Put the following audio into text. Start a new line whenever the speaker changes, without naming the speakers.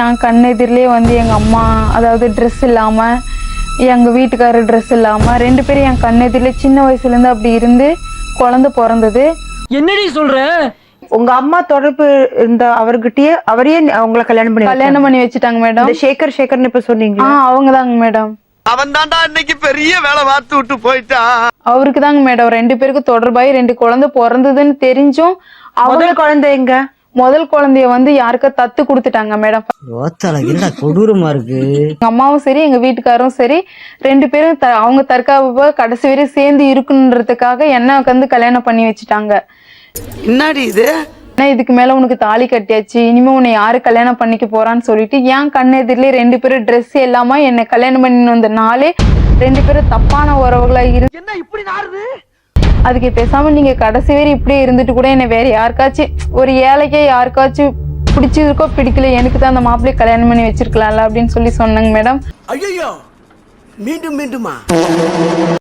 என் கண்ணெதிரிலே வந்து எங்கள் அம்மா அதாவது ட்ரெஸ் இல்லாமல் எங்கள் வீட்டுக்காரர் ட்ரெஸ் இல்லாமல் ரெண்டு பேரும் என் கண்ணெதிரிலே சின்ன வயசுலேருந்து அப்படி இருந்து குழந்தை பிறந்தது.
என்னடி சொல்ற?
உங்க அம்மா தொடர்பு இருந்த அவர்கிட்டயே அவரையே உங்களை கல்யாணம் பண்ணி
கல்யாணம் பண்ணி வச்சுட்டாங்க மேடம்.
இந்த சேகர் சேகர்னு இப்ப சொன்னீங்க
ஆ அவங்க தாங்க மேடம்.
அவன் தான்டா இன்னைக்கு பெரிய வேலை பார்த்து விட்டு போயிட்டான்
அவருக்கு தாங்க மேடம். ரெண்டு பேருக்கு தொடர்பாகி ரெண்டு குழந்தை பிறந்ததுன்னு தெரிஞ்சும் அவங்க
குழந்தை எங்க?
முதல் குழந்தைய வந்து யாருக்கா தத்து கொடுத்துட்டாங்க மேடம்
கொடூரமா இருக்கு?
எங்க அம்மாவும் சரி எங்க வீட்டுக்காரும் சரி ரெண்டு பேரும் த- அவங்க தற்காப்பு கடைசி வரை சேர்ந்து இருக்கணுன்றதுக்காக என்ன வந்து கல்யாணம் பண்ணி வச்சுட்டாங்க.
என்னடி இது?
ஆனா இதுக்கு மேல உனக்கு தாலி கட்டியாச்சு இனிமே உன்னை யாரு கல்யாணம் பண்ணிக்க போறான்னு சொல்லிட்டு என் கண்ணெதிரிலே ரெண்டு பேரும் ட்ரெஸ் இல்லாம என்னை கல்யாணம் பண்ணி வந்த நாளே ரெண்டு பேரும் தப்பான உறவுகளா இரு
என்ன இப்படி நாருது
அதுக்கு பேசாம நீங்க கடைசி வரை இப்படியே இருந்துட்டு கூட என்னை வேற யாருக்காச்சும் ஒரு ஏழைக்கே யாருக்காச்சும் பிடிச்சிருக்கோ பிடிக்கல எனக்கு தான் அந்த மாப்பிள்ளைய கல்யாணம் பண்ணி வச்சிருக்கலாம்ல அப்படின்னு சொல்லி சொன்னாங்க மேடம்.
ஐயோ மீண்டும் மீண்டுமா?